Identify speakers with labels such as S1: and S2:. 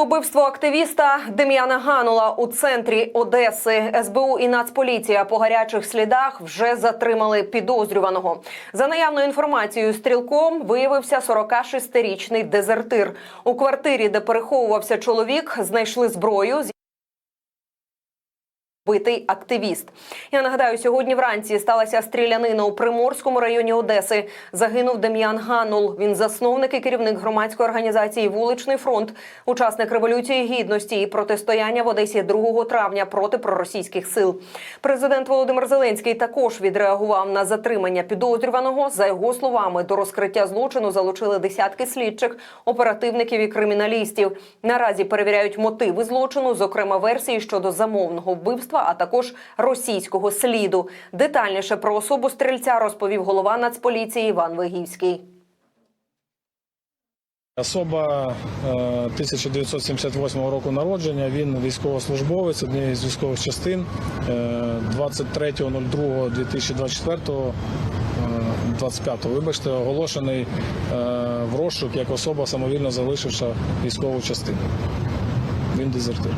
S1: Убивство активіста Дем'яна Ганула у центрі Одеси. СБУ і Нацполіція по гарячих слідах вже затримали підозрюваного. За наявною інформацією, стрілком виявився 46-річний дезертир. У квартирі, де переховувався чоловік, знайшли зброю. Битий активіст. Я нагадаю, сьогодні вранці сталася стрілянина у Приморському районі Одеси. Загинув Дем'ян Ганул. Він засновник і керівник громадської організації Вуличний фронт, учасник революції гідності і протистояння в Одесі 2 травня проти проросійських сил. Президент Володимир Зеленський також відреагував на затримання підозрюваного. За його словами, до розкриття злочину залучили десятки слідчих, оперативників і криміналістів. Наразі перевіряють мотиви злочину, зокрема версії щодо замовного вбивства, а також російського сліду. Детальніше про особу стрільця розповів голова Нацполіції Іван Вигівський.
S2: Особа е, 1978 року народження. Він військовослужбовець однієї з військових частин е, 23.02.2024 25 вибачте, оголошений е, в розшук як особа самовільно залишивши військову частину. Він дезертир.